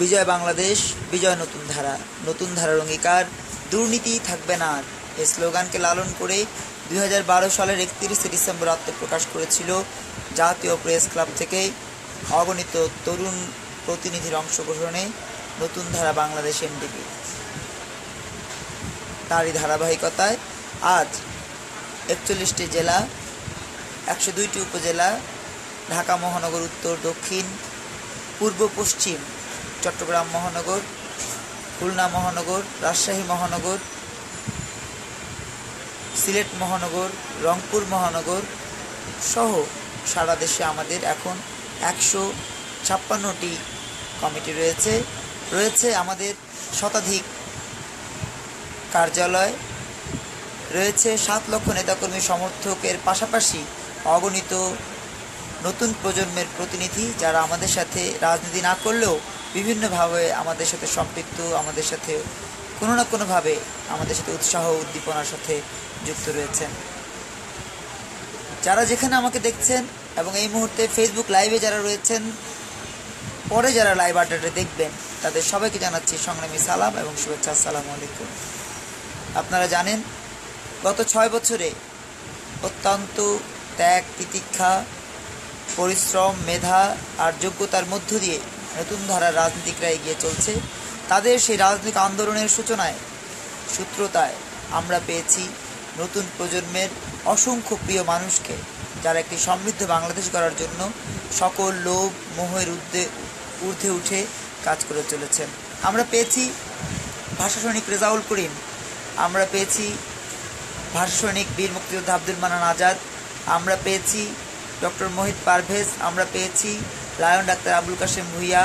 বিজয় বাংলাদেশ, বিজয় নতুন ধারা, নতুন ধারার অঙ্গীকার, দুর্নীতি থাকবে না আর। এই স্লোগানকে লালন করে দুই হাজার বারো সালের একত্রিশে ডিসেম্বর আত্মপ্রকাশ করেছিল জাতীয় প্রেস ক্লাব থেকে অগণিত তরুণ প্রতিনিধির অংশগ্রহণে নতুন ধারা বাংলাদেশ এনডিপি তারই ধারাবাহিকতায় আজ একচল্লিশটি জেলা, একশো দুইটি উপজেলা, ঢাকা, মহানগর, উত্তর, দক্ষিণ, পূর্ব, পশ্চিম চট্টগ্রাম মহানগর, খুলনা মহানগর, রাজশাহী মহানগর, সিলেট মহানগর, রংপুর মহানগর সহ সারা দেশে আমাদের এখন একশো ছাপ্পান্নটি কমিটি রয়েছে। রয়েছে আমাদের শতাধিক কার্যালয়, রয়েছে সাত লক্ষ নেতাকর্মী সমর্থকের পাশাপাশি অগণিত নতুন প্রজন্মের প্রতিনিধি যারা আমাদের সাথে রাজনীতি না করলেও বিভিন্নভাবে আমাদের সাথে সম্পৃক্ত, আমাদের সাথে কোনো না কোনোভাবে আমাদের সাথে উৎসাহ উদ্দীপনার সাথে যুক্ত রয়েছেন। যারা যেখানে আমাকে দেখছেন এবং এই মুহূর্তে ফেসবুক লাইভে যারা রয়েছেন, পরে যারা লাইভ আড্ডাটা দেখবেন, তাদের সবাইকে জানাচ্ছি সংগ্রামী সালাম এবং শুভেচ্ছা, আসসালামু আলাইকুম। আপনারা জানেন, গত ছয় বছরে অত্যন্ত ত্যাগ, তিতিক্ষা, পরিশ্রম, মেধা আর যোগ্যতার মধ্য দিয়ে নতুন ধারার রাজনীতিকরা এগিয়ে চলছে। তাদের সেই রাজনৈতিক আন্দোলনের সূচনায়, সূত্রতায় আমরা পেয়েছি নতুন প্রজন্মের অসংখ্য প্রিয় মানুষকে, যারা একটি সমৃদ্ধ বাংলাদেশ গড়ার জন্য সকল লোভ, মোহের ঊর্ধ্বে ঊর্ধ্বে উঠে কাজ করে চলেছেন। আমরা পেয়েছি ভাষা সৈনিক রেজাউল করিম, আমরা পেয়েছি ভাষা সৈনিক বীর মুক্তিযোদ্ধা আব্দুল মানান আজাদ, আমরা পেয়েছি ডক্টর মোহিত পারভেজ, আমরা পেয়েছি লায়ন ডাক্তার আবুল কাশেম ভুইয়া,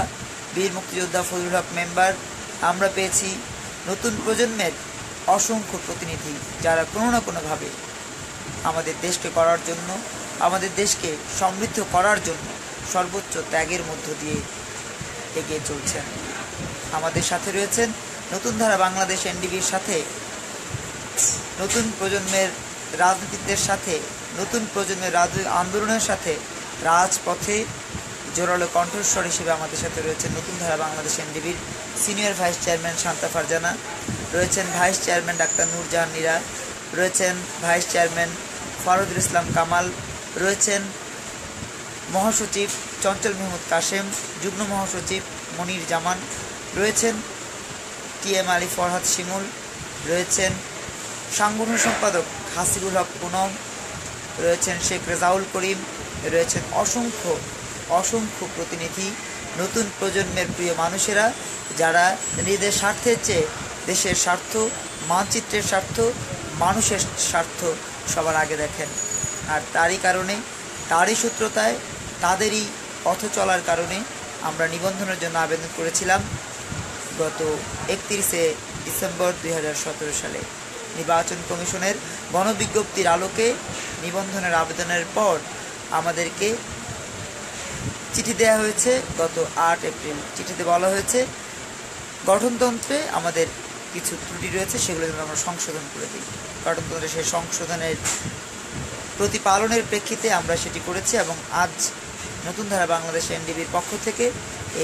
বীর মুক্তিযোদ্ধা ফজলুল হক মেম্বার। আমরা পেয়েছি নতুন প্রজন্মের অসংখ্য প্রতিনিধি যারা কোনো না কোনোভাবে আমাদের দেশকে করার জন্য, আমাদের দেশকে সমৃদ্ধ করার জন্য সর্বোচ্চ ত্যাগের মধ্য দিয়ে এগিয়ে চলছেন। আমাদের সাথে রয়েছেন নতুন ধারা বাংলাদেশ এনডিবির সাথে, নতুন প্রজন্মের রাজনীতিকদের সাথে, নতুন প্রজন্মের রাজনৈতিক আন্দোলনের সাথে, রাজপথে জোরালো কণ্ঠস্বর হিসেবে আমাদের সাথে রয়েছেন নতুন Dhara Bangladesh এনডিবির senior vice chairman Shanta Farzana, রয়েছেন vice chairman doctor Nurjahan Nira, রয়েছেন ভাইস চেয়ারম্যান ফারুদুল ইসলাম কামাল, রয়েছেন মহাসচিব চঞ্চল মেহমুদ কাশেম যুগ্ম মহাসচিব মনির জামান, রয়েছেন টি এম আলী ফরহাদ শিমুল, রয়েছেন সাংগঠনিক সম্পাদক হাসিবুল হক পুনম, রয়েছেন শেখ রেজাউল করিম, রয়েছেন অসংখ্য অসংখ্য প্রতিনিধি, নতুন প্রজন্মের প্রিয় মানুষেরা, যারা নিজেদের স্বার্থের চেয়ে দেশের স্বার্থ, মানচিত্রের স্বার্থ, মানুষের স্বার্থ সবার আগে দেখেন। আর তারই কারণে, তারই সূত্রতায়, তাদেরই পথ চলার কারণে আমরা নিবন্ধনের জন্য আবেদন করেছিলাম গত একত্রিশে ডিসেম্বর দুই হাজার সতেরো সালে। নির্বাচন কমিশনের গণবিজ্ঞপ্তির আলোকে নিবন্ধনের আবেদনের পর আমাদেরকে চিঠি দেওয়া হয়েছে গত আট এপ্রিল। চিঠিতে বলা হয়েছে, গঠনতন্ত্রে আমাদের কিছু ত্রুটি রয়েছে, সেগুলো যেন আমরা সংশোধন করে দিই। গঠনতন্ত্রে সেই সংশোধনের প্রতিপালনের প্রেক্ষিতে আমরা সেটি করেছি এবং আজ নতুন ধারা বাংলাদেশ এনডিবির পক্ষ থেকে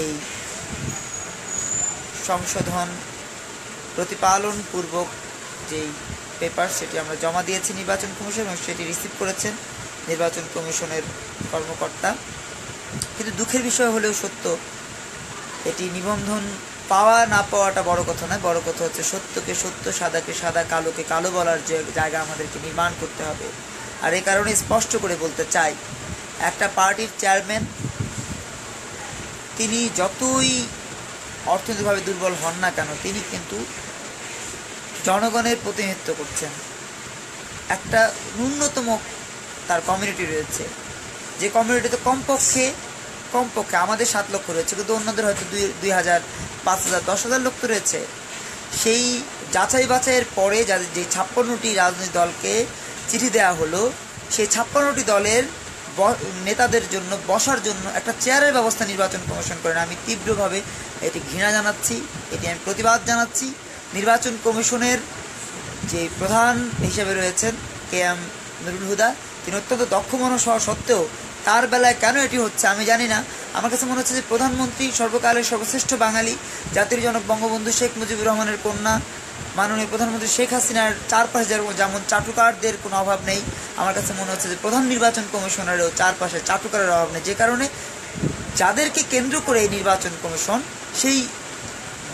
এই সংশোধন প্রতিপালন পূর্বক যেই পেপার, সেটি আমরা জমা দিয়েছি নির্বাচন কমিশন এবং সেটি রিসিভ করেছেন নির্বাচন কমিশনের কর্মকর্তা। কিন্তু দুঃখের বিষয় হলেও সত্য, এটি নিবন্ধন পাওয়া না পাওয়াটা বড় কথা নয়। বড় কথা হচ্ছে সত্যকে সত্য, সাদাকে সাদা, কালোকে কালো বলার যে জায়গা আমাদেরকে নির্মাণ করতে হবে। আর এ কারণে স্পষ্ট করে বলতে চাই, একটা পার্টির চেয়ারম্যান, তিনি যতই অর্থনৈতিকভাবে দুর্বল হন না কেন, তিনি কিন্তু জনগণের প্রতিনিধিত্ব করছেন। একটা ন্যূনতম তার কমিউনিটি রয়েছে। যে কমিউনিটিতে কমপক্ষে কমপক্ষে আমাদের সাত লক্ষ রয়েছে, কিন্তু অন্যদের হয়তো দুই দুই হাজার, পাঁচ হাজার, দশ হাজার লোক তো রয়েছে। সেই যাচাই বাছাইয়ের পরে যাদের যে ছাপ্পান্নটি রাজনৈতিক দলকে চিঠি দেওয়া হলো, সেই ছাপ্পান্নটি দলের নেতাদের জন্য, বসার জন্য একটা চেয়ারের ব্যবস্থা নির্বাচন কমিশন করেন। আমি তীব্রভাবে এটি ঘৃণা জানাচ্ছি, এটি আমি প্রতিবাদ জানাচ্ছি। নির্বাচন কমিশনের যে প্রধান হিসেবে রয়েছেন কে এম নুরুল হুদা, তিনি অত্যন্ত দক্ষ মানুষ হওয়া সত্ত্বেও তার বেলায় কেন এটি হচ্ছে আমি জানি না। আমার কাছে মনে হচ্ছে যে প্রধানমন্ত্রী, সর্বকালের সর্বশ্রেষ্ঠ বাঙালি, জাতির জনক বঙ্গবন্ধু শেখ মুজিবুর রহমানের কন্যা, মাননীয় প্রধানমন্ত্রী শেখ হাসিনার চারপাশে যেমন চাটুকারদের কোনো অভাব নেই। আমার কাছে মনে হচ্ছে যে প্রধান নির্বাচন কমিশনারেও চারপাশে চাটুকারের অভাব নেই। যে কারণে যাদেরকে কেন্দ্র করে এই নির্বাচন কমিশন, সেই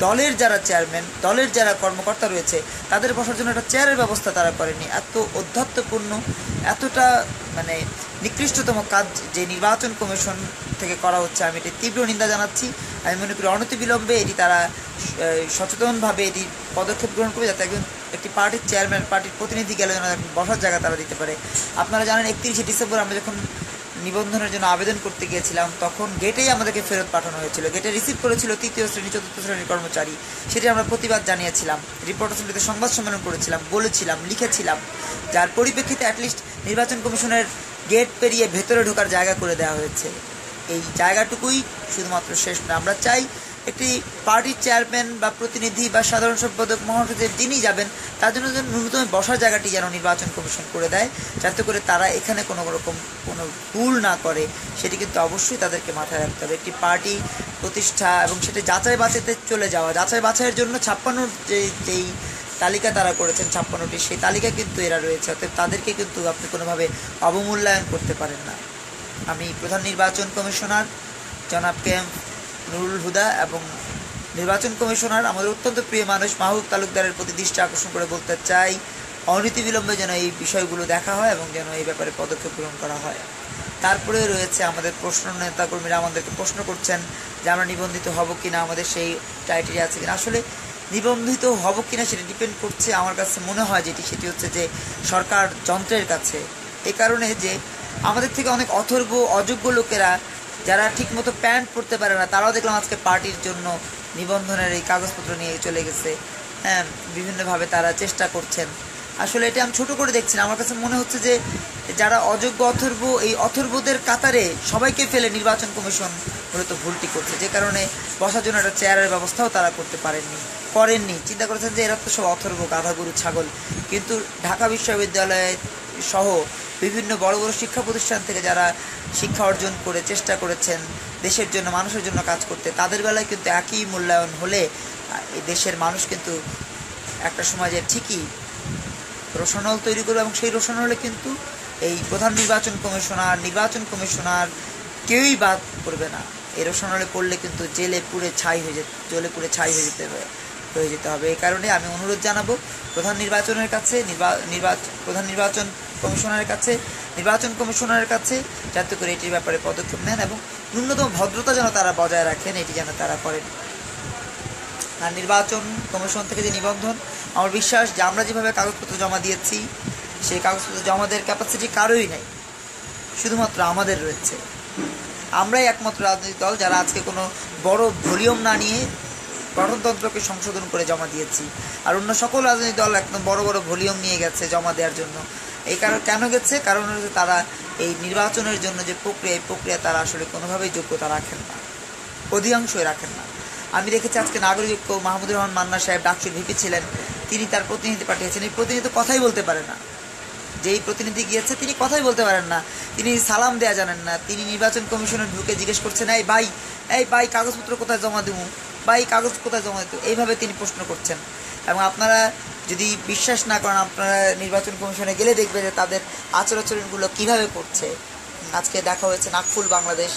দলের যারা চেয়ারম্যান, দলের যারা কর্মকর্তা রয়েছে, তাদের বসার জন্য একটা চেয়ারের ব্যবস্থা তারা করেনি এত অধ্যাত্মপূর্ণ, এতটা মানে নিকৃষ্টতম কাজ যে নির্বাচন কমিশন থেকে করা হচ্ছে, আমি এটি তীব্র নিন্দা জানাচ্ছি। আমি মনে করি অনতিবিলম্বে এটি তারা সচেতনভাবে এটি পদক্ষেপ গ্রহণ করবে যাতে একজন একটি পার্টির চেয়ারম্যান পার্টির প্রতিনিধি গেলে যেন বসার জায়গা তারা দিতে পারে। আপনারা জানেন একত্রিশে ডিসেম্বর আমরা যখন নিবন্ধনের জন্য আবেদন করতে গিয়েছিলাম, তখন গেটেই আমাদেরকে ফেরত পাঠানো হয়েছিল। গেটে রিসিভ করেছিল তৃতীয় শ্রেণি, চতুর্থ শ্রেণির কর্মচারী। সেটি আমরা প্রতিবাদ জানিয়েছিলাম। রিপোর্টার সমিতিতে সংবাদ সম্মেলন করেছিলাম, বলেছিলাম, লিখেছিলাম, যার পরিপ্রেক্ষিতে অ্যাটলিস্ট নির্বাচন কমিশনের গেট পেরিয়ে ভেতরে ঢোকার জায়গা করে দেওয়া হয়েছে। এই জায়গাটুকুই শুধুমাত্র শেষ না আমরা চাই একটি পার্টির চেয়ারম্যান বা প্রতিনিধি বা সাধারণ সম্পাদক মহাসচিব যিনি যাবেন, তার জন্য যেন ন্যূনতম বসার জায়গাটি যেন নির্বাচন কমিশন করে দেয়, যাতে করে তারা এখানে কোনো রকম কোনো ভুল না করে, সেটি কিন্তু অবশ্যই তাদেরকে মাথায় রাখতে হবে। একটি পার্টি প্রতিষ্ঠা এবং সেটা যাচাই বাছাইতে চলে যাওয়া, যাচাই বাছাইয়ের জন্য ছাপ্পান্নর যে, যেই তালিকা তারা করেছেন ছাপ্পান্নটি, সেই তালিকা কিন্তু এরা রয়েছে অর্থাৎ তাদেরকে কিন্তু আপনি কোনোভাবে অবমূল্যায়ন করতে পারেন না। আমি প্রধান নির্বাচন কমিশনার জনাব কে এম নুরুল হুদা এবং নির্বাচন কমিশনার, আমাদের অত্যন্ত প্রিয় মানুষ মাহবুব তালুকদারের প্রতি দৃষ্টি আকর্ষণ করে বলতে চাই, অনতিবিলম্বে যেন এই বিষয়গুলো দেখা হয় এবং যেন এই ব্যাপারে পদক্ষেপ গ্রহণ করা হয়। তারপরে রয়েছে আমাদের প্রশ্ন নেতাকর্মীরা আমাদেরকে প্রশ্ন করছেন যে আমরা নিবন্ধিত হব কি না আমাদের সেই ক্রাইটেরিয়া আছে কিনা। আসলে নিবন্ধিত হব কিনা সেটা ডিপেন্ড করছে, আমার কাছে মনে হয় যেটি, সেটি হচ্ছে যে সরকার যন্ত্রের কাছে। এ কারণে যে আমাদের থেকে অনেক অথর্ব, অযোগ্য লোকেরা যারা ঠিকমতো প্যান্ট পরতে পারে না, তারাও দেখলাম আজকে পার্টির জন্য নিবন্ধনের এই কাগজপত্র নিয়ে চলে গেছে। হ্যাঁ বিভিন্নভাবে তারা চেষ্টা করছেন। আসলে এটা আমি ছোট করে দেখছি আমার কাছে মনে হচ্ছে যে যারা অযোগ্য অথর্ব, এই অথর্বদের কাতারে সবাইকে ফেলে নির্বাচন কমিশন মূলত ভুলটি করছে। যে কারণে বসার জন্য একটা চেয়ারের ব্যবস্থাও তারা করতে পারেননি, করেননি। চিন্তা করেছেন যে এরা তো সব অথর্ব গাধা গরু ছাগল। কিন্তু ঢাকা বিশ্ববিদ্যালয় সহ বিভিন্ন বড় বড় শিক্ষা প্রতিষ্ঠান থেকে যারা শিক্ষা অর্জন করে চেষ্টা করেছেন দেশের জন্য, মানুষের জন্য কাজ করতে, তাদের বেলায় কিন্তু একই মূল্যায়ন হলে এই দেশের মানুষ কিন্তু একটা সমাজে ঠিকই রোশনল তৈরি করবে এবং সেই রোশনলে কিন্তু এই প্রধান নির্বাচন কমিশনার নির্বাচন কমিশনার কেউই বাদ করবে না। এই রোশনলে পড়লে কিন্তু জেলে পুড়ে ছাই হয়ে যেতে, জেলে পুড়ে ছাই হয়ে যেতে হবে, হয়ে যেতে হবে। এই কারণে আমি অনুরোধ জানাব, প্রধান নির্বাচনের কাছে নির্বাচন প্রধান নির্বাচন কমিশনারের কাছে, নির্বাচন কমিশনারের কাছে, যাতে করে এটির ব্যাপারে পদক্ষেপ নেন এবং ন্যূনতম ভদ্রতা যেন তারা বজায় রাখেন, এটি যেন তারা করেন। আর নির্বাচন কমিশন থেকে যে নিবন্ধন, আমার বিশ্বাস যে আমরা যেভাবে কাগজপত্র জমা দিয়েছি, সেই কাগজপত্র জমা দেওয়ার ক্যাপাসিটি কারোই নেই, শুধুমাত্র আমাদের রয়েছে। আমরাই একমাত্র রাজনৈতিক দল যারা আজকে কোনো বড় ভলিউম না নিয়ে গঠনতন্ত্রকে সংশোধন করে জমা দিয়েছি। আর অন্য সকল রাজনৈতিক দল একদম বড় বড় ভলিউম নিয়ে গেছে জমা দেওয়ার জন্য। এই কারণ কেন গেছে? কারণ হচ্ছে তারা এই নির্বাচনের জন্য যে প্রক্রিয়া, এই প্রক্রিয়া তারা আসলে কোনোভাবেই যোগ্যতা রাখেন না। অধিকাংশই রাখেন না। আমি দেখেছি আজকে নাগরিক ঐক্য মাহমুদুর রহমান মান্না সাহেব ডাকসুর ভিপি ছিলেন। তিনি তার প্রতিনিধি পাঠিয়েছেন। এই প্রতিনিধি কথাই বলতে পারে না। যেই প্রতিনিধি গিয়েছে, তিনি কথাই বলতে পারেন না। তিনি সালাম দেয়া জানেন না। তিনি নির্বাচন কমিশনের ঢুকে জিজ্ঞেস করছেন, এই ভাই এই ভাই, কাগজপত্র কোথায় জমা দেবো ভাই, কাগজ কোথায় জমা দিতে? এইভাবে তিনি প্রশ্ন করছেন। এবং আপনারা যদি বিশ্বাস না করেন আপনারা নির্বাচন কমিশনে গেলে দেখবে যে তাদের আচার আচরণগুলো কীভাবে করছে। আজকে দেখা হয়েছে নাগফুল বাংলাদেশ।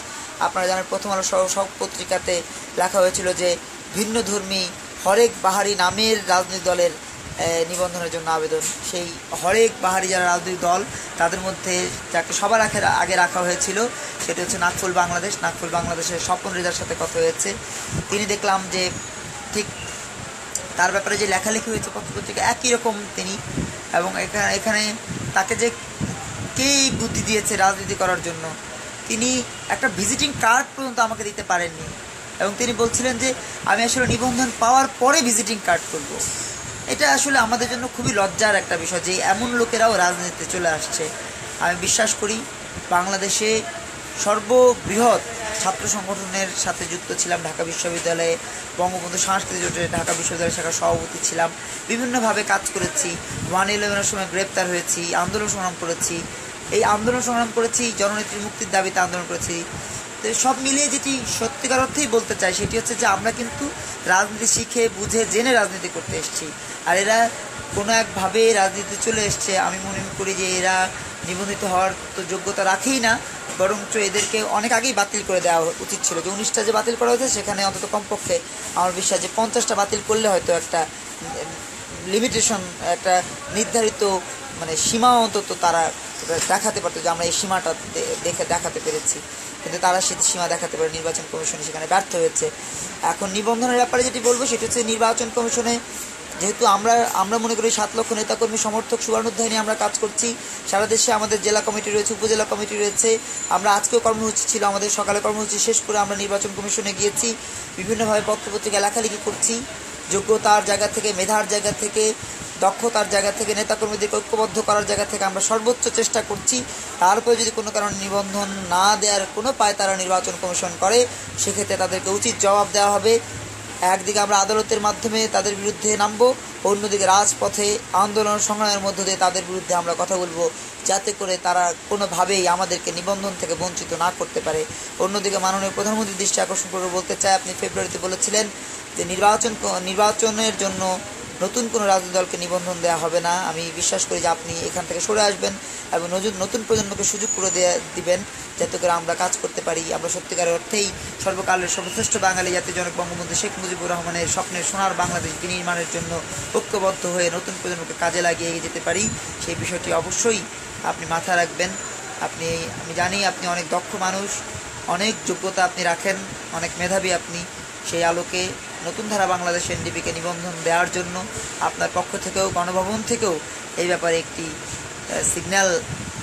আপনারা জানেন প্রথম আলো সহ সব পত্রিকাতে লেখা হয়েছিল যে ভিন্ন ধর্মী হরেক বাহারি নামের রাজনৈতিক দলের নিবন্ধনের জন্য আবেদন। সেই হরেক বাহারি যারা রাজনৈতিক দল, তাদের মধ্যে যাকে সবার আগে আগে রাখা হয়েছিল, সেটা হচ্ছে নাগফুল বাংলাদেশ। নাগফুল বাংলাদেশের স্বপন রেজার সাথে কথা হয়েছে। তিনি দেখলাম যে তার ব্যাপারে যে লেখালেখি হয়েছে পত্রপত্রিকা একই রকম তিনি এবং এখানে এখানে তাকে যে কে বুদ্ধি দিয়েছে রাজনীতি করার জন্য, তিনি একটা ভিজিটিং কার্ড পর্যন্ত আমাকে দিতে পারেননি। এবং তিনি বলছিলেন যে, আমি আসলে নিবন্ধন পাওয়ার পরে ভিজিটিং কার্ড করব। এটা আসলে আমাদের জন্য খুবই লজ্জার একটা বিষয় যে এমন লোকেরাও রাজনীতিতে চলে আসছে। আমি বিশ্বাস করি বাংলাদেশে সর্ববৃহৎ ছাত্র সংগঠনের সাথে যুক্ত ছিলাম, ঢাকা বিশ্ববিদ্যালয়ে বঙ্গবন্ধু সাংস্কৃতিক জোটের ঢাকা বিশ্ববিদ্যালয় শাখার সভাপতি ছিলাম। বিভিন্নভাবে কাজ করেছি, ওয়ান ইলেভেনের সময় গ্রেপ্তার হয়েছি, আন্দোলন সংগ্রাম করেছি। এই আন্দোলন সংগ্রাম করেছি জননেত্রীর মুক্তির দাবিতে আন্দোলন করেছি। তো সব মিলিয়ে যেটি সত্যিকার অর্থেই বলতে চাই, সেটি হচ্ছে যে আমরা কিন্তু রাজনীতি শিখে, বুঝে, জেনে রাজনীতি করতে এসেছি। আর এরা কোনো একভাবে রাজনীতি চলে এসছে, আমি মনে করি যে এরা নিবন্ধিত হওয়ার তো যোগ্যতা রাখেই না বরঞ্চ এদেরকে অনেক আগেই বাতিল করে দেওয়া উচিত ছিল। যে উনিশটা যে বাতিল করা হয়েছে, সেখানে অন্তত কমপক্ষে আমার বিশ্বাস যে পঞ্চাশটা বাতিল করলে হয়তো একটা লিমিটেশন একটা নির্ধারিত মানে সীমা অন্তত তারা দেখাতে পারতো যে আমরা এই সীমাটা দেখে দেখাতে পেরেছি। কিন্তু তারা সে সীমা দেখাতে পারে, নির্বাচন কমিশনে সেখানে ব্যর্থ হয়েছে। এখন নিবন্ধনের ব্যাপারে যেটি বলব, সেটি হচ্ছে নির্বাচন কমিশনে যেহেতু আমরা আমরা মনে করি সাত লক্ষ নেতাকর্মী, সমর্থক, সুবর্ণোধ্যায় নিয়ে আমরা কাজ করছি। সারা দেশে আমাদের জেলা কমিটি রয়েছে, উপজেলা কমিটি রয়েছে। আমরা আজকেও কর্মসূচি ছিল, আমাদের সকালে কর্মসূচি শেষ করে আমরা নির্বাচন কমিশনে গিয়েছি। বিভিন্নভাবে পত্রপত্রিকা লেখালেখি করছি। যোগ্যতার জায়গা থেকে, মেধার জায়গা থেকে, দক্ষতার জায়গা থেকে, নেতাকর্মীদেরকে ঐক্যবদ্ধ করার জায়গা থেকে আমরা সর্বোচ্চ চেষ্টা করছি। তারপরে যদি কোনো কারণে নিবন্ধন না দেওয়ার কোনো পায় তারা নির্বাচন কমিশন করে, সেক্ষেত্রে তাদেরকে উচিত জবাব দেওয়া হবে। একদিকে আমরা আদালতের মাধ্যমে তাদের বিরুদ্ধে নামবো, অন্যদিকে রাজপথে আন্দোলন সংগ্রামের মধ্য দিয়ে তাদের বিরুদ্ধে আমরা কথা বলব, যাতে করে তারা কোনোভাবেই আমাদেরকে নিবন্ধন থেকে বঞ্চিত না করতে পারে। অন্যদিকে মাননীয় প্রধানমন্ত্রীর দৃষ্টি আকর্ষণ করে বলতে চাই, আপনি ফেব্রুয়ারিতে বলেছিলেন যে নির্বাচন নির্বাচনের জন্য নতুন কোনো রাজনৈতিক দলকে নিবন্ধন দেওয়া হবে না। আমি বিশ্বাস করি যে আপনি এখান থেকে সরে আসবেন এবং নতুন নতুন প্রজন্মকে সুযোগ করে দেয়া, দিবেন যাতে করে আমরা কাজ করতে পারি। আমরা সত্যিকারের অর্থেই সর্বকালের সর্বশ্রেষ্ঠ বাঙালি জাতীয় জনক বঙ্গবন্ধু শেখ মুজিবুর রহমানের স্বপ্নের সোনার বাংলাদেশ বিনির্মাণের জন্য ঐক্যবদ্ধ হয়ে নতুন প্রজন্মকে কাজে লাগিয়ে যেতে পারি, সেই বিষয়টি অবশ্যই আপনি মাথায় রাখবেন। আপনি, আমি জানি আপনি অনেক দক্ষ মানুষ, অনেক যোগ্যতা আপনি রাখেন, অনেক মেধাবী আপনি। সেই আলোকে নতুন ধারা বাংলাদেশ এনডিপিকে নিবন্ধন দেওয়ার জন্য আপনার পক্ষ থেকেও, গণভবন থেকেও এই ব্যাপারে একটি সিগন্যাল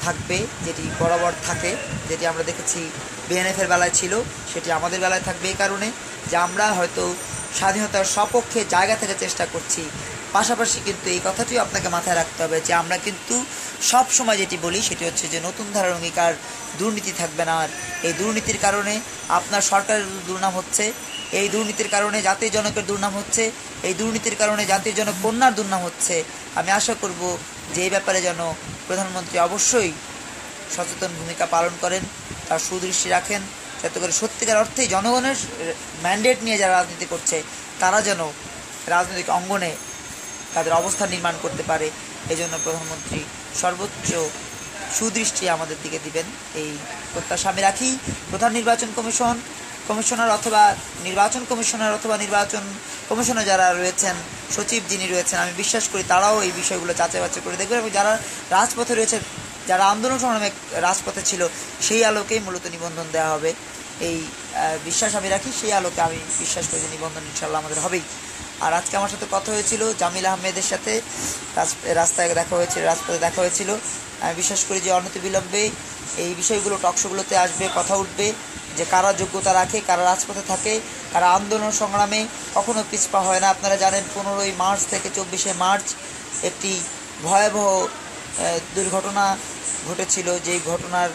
থাকবে, যেটি বরাবর থাকে, যেটি আমরা দেখেছি বিএনএফের বেলায় ছিল, সেটি আমাদের বেলায় থাকবে এই কারণে, যে আমরা হয়তো স্বাধীনতার সপক্ষে জায়গা থেকে চেষ্টা করছি। পাশাপাশি কিন্তু এই কথাটিও আপনাকে মাথায় রাখতে হবে যে আমরা কিন্তু সব সময় যেটি বলি সেটি হচ্ছে যে নতুন ধারার অঙ্গীকার, দুর্নীতি থাকবে না আর। এই দুর্নীতির কারণে আপনার সরকারের দুর্নাম হচ্ছে এই দুর্নীতির কারণে জাতির জনকের দুর্নাম হচ্ছে, এই দুর্নীতির কারণে জাতির জনক কন্যার দুর্নাম হচ্ছে। আমি আশা করব যে এই ব্যাপারে যেন প্রধানমন্ত্রী অবশ্যই সচেতন ভূমিকা পালন করেন, তার সুদৃষ্টি রাখেন, যাতে করে সত্যিকার অর্থেই জনগণের ম্যান্ডেট নিয়ে যারা রাজনীতি করছে, তারা যেন রাজনৈতিক অঙ্গনে তাদের অবস্থান নির্মাণ করতে পারে। এজন্য প্রধানমন্ত্রী সর্বোচ্চ সুদৃষ্টি আমাদের দিকে দিবেন। এই প্রত্যাশা আমি রাখি। প্রধান নির্বাচন কমিশন কমিশনার অথবা নির্বাচন কমিশনার অথবা নির্বাচন কমিশনার যারা রয়েছেন, সচিব যিনি রয়েছেন, আমি বিশ্বাস করি তারাও এই বিষয়গুলো যাচাই বাছাই করে দেখবেন এবং যারা রাজপথে রয়েছে, যারা আন্দোলন সংগ্রামে রাজপথে ছিল, সেই আলোকেই মূলত নিবন্ধন দেওয়া হবে। এই বিশ্বাস আমি রাখি, সেই আলোকে আমি বিশ্বাস করি যে নিবন্ধন ইনশাল্লাহ আমাদের হবেই। আর আজকে আমার সাথে কথা হয়েছিল জামিল আহমেদের সাথে রাস- রাস্তায় দেখা হয়েছিল, রাজপথে দেখা হয়েছিল। আমি বিশ্বাস করি যে অনতিবিলম্বে এই বিষয়গুলো টকশোগুলোতে আসবে, কথা উঠবে। যে কারা যোগ্যতা রাখে, কারা রাজপথে থাকে, কারা আন্দোলন সংগ্রামে কখনো পিছপা হয় না। আপনারা জানেন, পনেরোই মার্চ থেকে চব্বিশে মার্চ একটি ভয়াবহ দুর্ঘটনা ঘটেছিল। যেই ঘটনার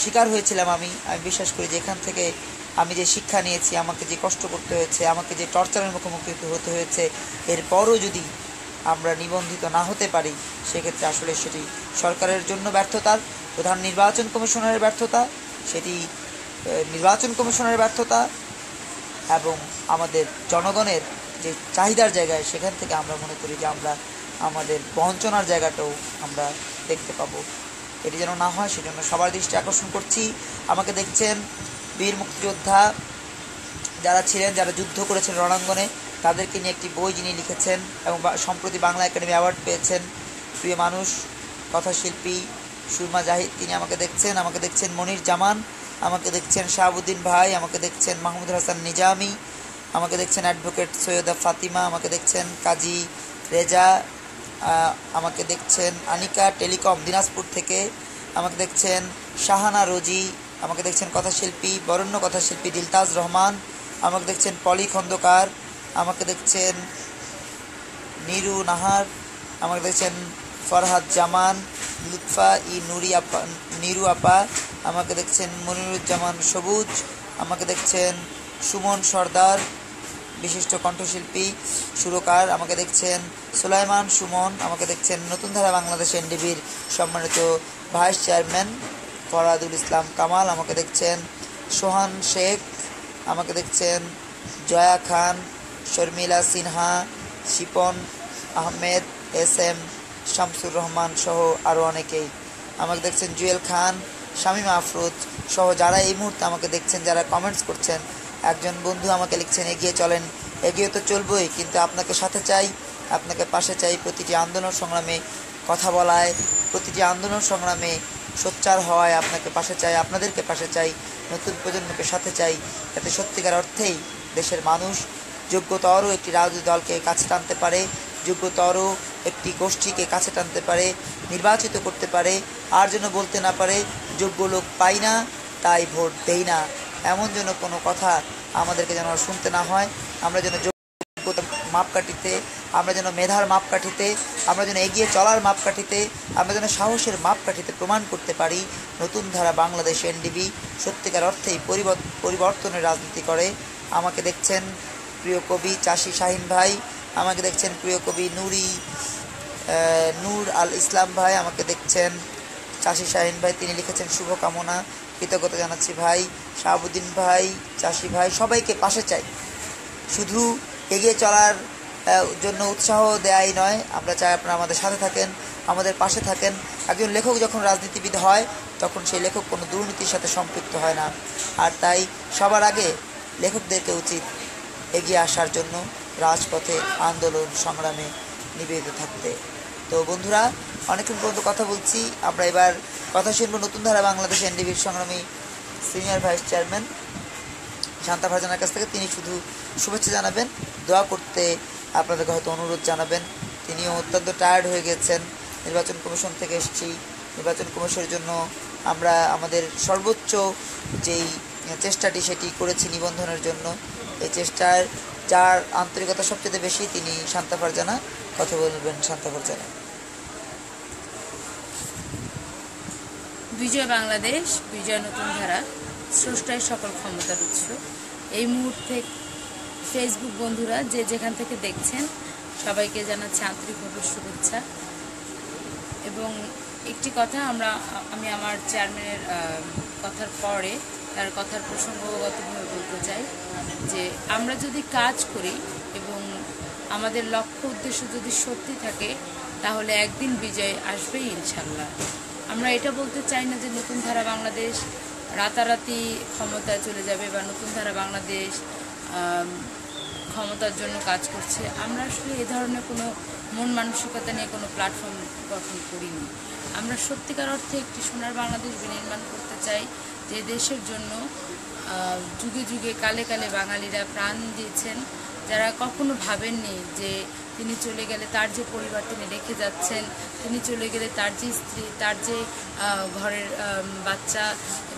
শিকার হয়েছিলাম আমি। আমি বিশ্বাস করি যে এখান থেকে আমি যে শিক্ষা নিয়েছি, আমাকে যে কষ্ট করতে হয়েছে, আমাকে যে টর্চারের মুখোমুখি হতে হয়েছে, এরপরও যদি আমরা নিবন্ধিত না হতে পারি, সেক্ষেত্রে আসলে সেটি সরকারের জন্য ব্যর্থতার, প্রধান নির্বাচন কমিশনারের ব্যর্থতা সেটি নির্বাচন কমিশনের ব্যর্থতা এবং আমাদের জনগণের যে চাহিদার জায়গায় সেখান থেকে আমরা মনে করি যে আমরা আমাদের বঞ্চনার জায়গাটাও আমরা দেখতে পাবো। এটি যেন না হয়, সেজন্য সবার দৃষ্টি আকর্ষণ করছি। আমাকে দেখছেন বীর মুক্তিযোদ্ধা যারা ছিলেন, যারা যুদ্ধ করেছেন রণাঙ্গনে, তাদেরকে নিয়ে একটি বই যিনি লিখেছেন এবং সম্প্রতি বাংলা একাডেমি অ্যাওয়ার্ড পেয়েছেন। প্রিয় মানুষ, কথাশিল্পী সুরমা জাহিদ তিনি আমাকে দেখছেন আমাকে দেখছেন মনির জামান আমাকে দেখছেন শাহাবুদ্দিন ভাই আমাকে দেখছেন মাহমুদ হাসান নিজামি আমাকে দেখছেন অ্যাডভোকেট সৈয়দা ফাতিমা আমাকে দেখছেন কাজী রেজা আমাকে দেখছেন আনিকা টেলিকম দিনাজপুর থেকে আমাকে দেখছেন শাহানা রোজি আমাকে দেখছেন কথাশিল্পী বরণ্য কথাশিল্পী দিলতাজ রহমান আমাকে দেখছেন পলি খন্দকার আমাকে দেখছেন নিরু নাহার আমাকে দেখছেন ফরহাদ জামান লুৎফা ই নুরি আপা, নিরু আপা, আমাকে দেখছেন মনিরুজ্জামান সবুজ, আমাকে দেখছেন সুমন সর্দার, বিশিষ্ট কণ্ঠশিল্পী, সুরকার, আমাকে দেখছেন সুলাইমান সুমন, আমাকে দেখছেন নতুন ধারা বাংলাদেশ এনডিবির সম্মানিত ভাইস চেয়ারম্যান, ফরাদুল ইসলাম কামাল, আমাকে দেখছেন সোহান শেখ, আমাকে দেখছেন জয়া খান, শর্মিলা সিনহা, শিপন আহমেদ, এস এম শামসুর রহমান সহ আরও অনেকেই। আমাকে দেখছেন জুয়েল খান, শামীমা আফরোজ সহ যারা এই মুহূর্তে আমাকে দেখছেন, যারা কমেন্টস করছেন, একজন বন্ধু আমাকে লিখছেন, এগিয়ে চলেন। এগিয়ে তো চলবই, কিন্তু আপনাকে সাথে চাই, আপনাকে পাশে চাই প্রতিটি আন্দোলন সংগ্রামে। কথা বলায়, প্রতিটি আন্দোলন সংগ্রামে সোচ্চার হওয়ায় আপনাকে পাশে চাই, আপনাদেরকে পাশে চাই, নতুন প্রজন্মকে সাথে চাই, যাতে সত্যিকার অর্থেই দেশের মানুষ যোগ্যতরও একটি রাজনৈতিক দলকে কাছে টানতে পারে। যোগ্যতরও একটি গোষ্ঠীকে কাছে টানতে পারে, নির্বাচিত করতে পারে, আর যেন বলতে না পারে, যোগ্য লোক পাই না, তাই ভোট দেই না। এমন যেন কোনো কথা আমাদেরকে যেন শুনতে না হয়, আমরা যেন যোগ্যতা মাপকাঠিতে, আমরা যেন মেধার মাপকাঠিতে, আমরা যেন এগিয়ে চলার মাপকাঠিতে, আমরা যেন সাহসের মাপকাঠিতে প্রমাণ করতে পারি, নতুন ধারা বাংলাদেশ এনডিবি সত্যিকার অর্থেই পরিবর্ত- পরিবর্তনের রাজনীতি করে। আমাকে দেখছেন প্রিয় কবি চাষি শাহিন ভাই আমাকে দেখছেন প্রিয় কবি নুরি নূর আল ইসলাম ভাই আমাকে দেখছেন, চাষি শাহিন ভাই, তিনি লিখেছেন শুভকামনা, কৃতজ্ঞতা জানাচ্ছি ভাই, শাহাবুদ্দিন ভাই, চাষি ভাই, সবাইকে পাশে চাই। শুধু এগিয়ে চলার জন্য উৎসাহ দেয়াই নয়, আমরা চাই আপনারা আমাদের সাথে থাকেন, আমাদের পাশে থাকেন। একজন লেখক যখন রাজনীতিবিদ হয়, তখন সেই লেখক কোনো দুর্নীতির সাথে সম্পৃক্ত হয় না। আর তাই সবার আগে লেখকদেরকে উচিত এগিয়ে আসার জন্য রাজপথে আন্দোলন, সংগ্রামে নিবেদিত থাকতে। তো বন্ধুরা, অনেকক্ষণ পর্যন্ত কথা বলছি। আমরা এবার কথা শুনব নতুন ধারা বাংলাদেশ এনডিবির সংগ্রামী সিনিয়র ভাইস চেয়ারম্যান শান্তা ফারজানার কাছ থেকে। তিনি শুধু শুভেচ্ছা জানাবেন, দোয়া করতে আপনাদেরকে হয়তো অনুরোধ জানাবেন। তিনিও অত্যন্ত টায়ার্ড হয়ে গেছেন। নির্বাচন কমিশন থেকে এসেছি। নির্বাচন কমিশনের জন্য আমরা আমাদের সর্বোচ্চ যেই চেষ্টাটি, সেটি করেছি নিবন্ধনের জন্য। এই চেষ্টার যার আন্তরিকতা সবচেয়ে বেশি, তিনি শান্তা ফারজানা। কথা বলবেন শান্তা ফারজানা। বিজয় বাংলাদেশ, বিজয় নতুন ধারা, স্রষ্টায় সকল ক্ষমতার উৎস। এই মুহূর্তে ফেসবুক বন্ধুরা, যে যেখান থেকে দেখছেন, সবাইকে জানাচ্ছি আন্তরিকভাবে শুভেচ্ছা। এবং একটি কথা, আমরা, আমি আমার চেয়ারম্যানের কথার পরে, তার কথার প্রসঙ্গগতভাবে বলতে চাই। যে আমরা যদি কাজ করি এবং আমাদের লক্ষ্য উদ্দেশ্য যদি সত্যি থাকে, তাহলে একদিন বিজয় আসবেই ইনশাল্লাহ আমরা এটা বলতে চাই না যে নতুন ধারা বাংলাদেশ রাতারাতি ক্ষমতায় চলে যাবে বা নতুন ধারা বাংলাদেশ ক্ষমতার জন্য কাজ করছে। আমরা আসলে এ ধরনের কোনো মন মানসিকতা নিয়ে কোনো প্ল্যাটফর্ম গঠন করিনি। আমরা সত্যিকার অর্থে একটি সোনার বাংলাদেশ বিনির্মাণ করতে চাই যে দেশের জন্য যুগে যুগে কালে কালে বাঙালিরা প্রাণ দিয়েছেন। যারা কখনো ভাবেননি যে তিনি চলে গেলে তার যে পরিবার তিনি রেখে যাচ্ছেন, তিনি চলে গেলে তার যে স্ত্রী, তার যে ঘরের বাচ্চা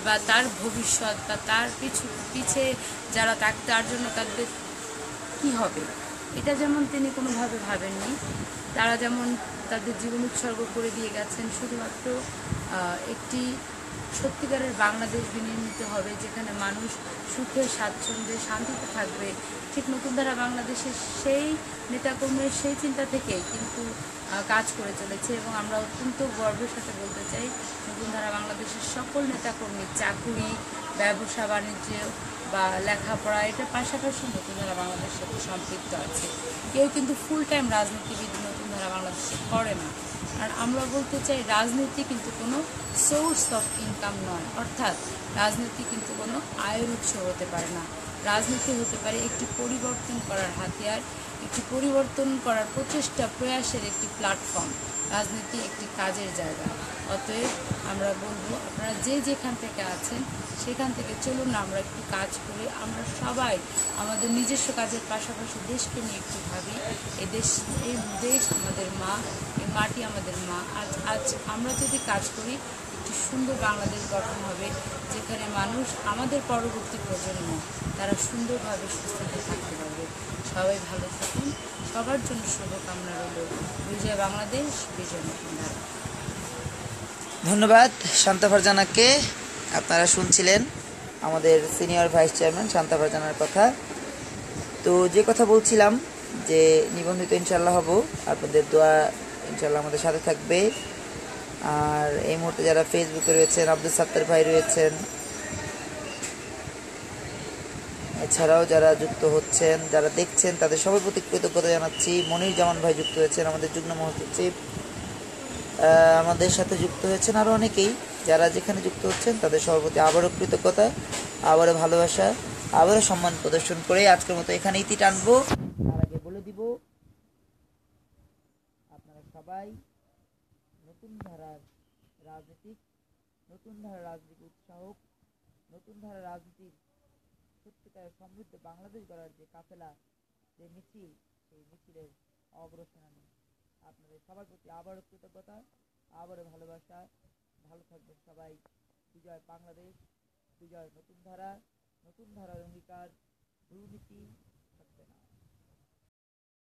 বা তার ভবিষ্যৎ বা তার পিছু, পিছে যারা তাক তার জন্য তাদের কি হবে? এটা যেমন তিনি কোনোভাবে ভাবেননি, তারা যেমন তাদের জীবন উৎসর্গ করে দিয়ে গেছেন, শুধুমাত্র একটি সত্যিকারের বাংলাদেশ বিনির্মিত হবে, যেখানে মানুষ সুখে, স্বাচ্ছন্দ্যে, শান্তিতে থাকবে। ঠিক নতুন ধারা বাংলাদেশের সেই নেতাকর্মীর সেই চিন্তা থেকেই কিন্তু কাজ করে চলেছে এবং আমরা অত্যন্ত গর্বের সাথে বলতে চাই, নতুন বাংলাদেশের সকল নেতাকর্মী, চাকুরি, ব্যবসা, বাণিজ্য বা লেখাপড়া, এটার পাশাপাশি নতুন ধারা বাংলাদেশের সাথে সম্পৃক্ত আছে। কেউ কিন্তু ফুল টাইম রাজনীতিবিদ নতুন ধারা বাংলাদেশে করে না। আর আমরা বলতে চাই, রাজনীতি কিন্তু কোনো সোর্স অফ ইনকাম নয়। অর্থাৎ রাজনীতি কিন্তু কোনো আয়ের উৎস হতে পারে না। রাজনীতি হতে পারে একটি পরিবর্তন করার হাতিয়ার, একটি পরিবর্তন করার প্রচেষ্টা, প্রয়াসের একটি প্ল্যাটফর্ম রাজনীতি একটি কাজের জায়গা। অতএব আমরা বলব, আপনারা যে যেখান থেকে আছেন, সেখান থেকে চলুন, আমরা একটু কাজ করি আমরা সবাই আমাদের নিজস্ব কাজের পাশাপাশি দেশকে নিয়ে একটু ভাবি। এই দেশ এই দেশ আমাদের মা মাটি আমাদের মা। আজ আজ আমরা যদি কাজ করি, একটি সুন্দর বাংলাদেশ গঠন হবে, যেখানে মানুষ আমাদের পরবর্তী প্রজন্ম, তারা সুন্দরভাবে সুস্থতে থাকতে পারবে। সবাই ভালো থাকুন। সবার জন্য শুভকামনা রইল। বিজয় বাংলাদেশ, বিজয় ধারা। ধন্যবাদ শান্তা ফারজানাকে। আপনারা শুনছিলেন আমাদের সিনিয়র ভাইস চেয়ারম্যান শান্তা ফারজানার কথা। তো যে কথা বলছিলাম, যে নিবন্ধিত ইনশাল্লাহ হব, আপনাদের দোয়া ইনশাল্লাহ আমাদের সাথে থাকবে। আর এই মুহূর্তে যারা ফেসবুকে রয়েছেন, আব্দুল সাত্তার ভাই রয়েছেন, এছাড়াও যারা যুক্ত হচ্ছেন, যারা দেখছেন, তাদের সবার প্রতি কৃতজ্ঞতা জানাচ্ছি। মনির জামান ভাই যুক্ত হয়েছেন, আমাদের যুগ্ম মহাসচিব। আমাদের সাথে যুক্ত হয়েছেন আরও অনেকেই। যারা যেখানে যুক্ত হচ্ছেন, তাদের সবার প্রতি আবারও কৃতজ্ঞতা, আবারও ভালোবাসা, আবারও সম্মান প্রদর্শন করে আজকের মতো এখানে ইতি টানবো। তার আগে বলে দিব সবাই নতুন ধারার রাজনীতিক, নতুন ধারার রাজনীতি উৎসাহক, নতুন ধারার রাজনীতির সত্যিকার সমৃদ্ধ বাংলাদেশ গড়ার যে কাফেলা, যে মিছিল, সেই মিছিলের অগ্রসেনানী আপনাদের সবার প্রতি আবারও কৃতজ্ঞতা, আবারও ভালোবাসা। ভালো থাকবেন সবাই। বিজয় বাংলাদেশ, বিজয় নতুন ধারা, নতুন ধারার অঙ্গীকার দুর্নীতি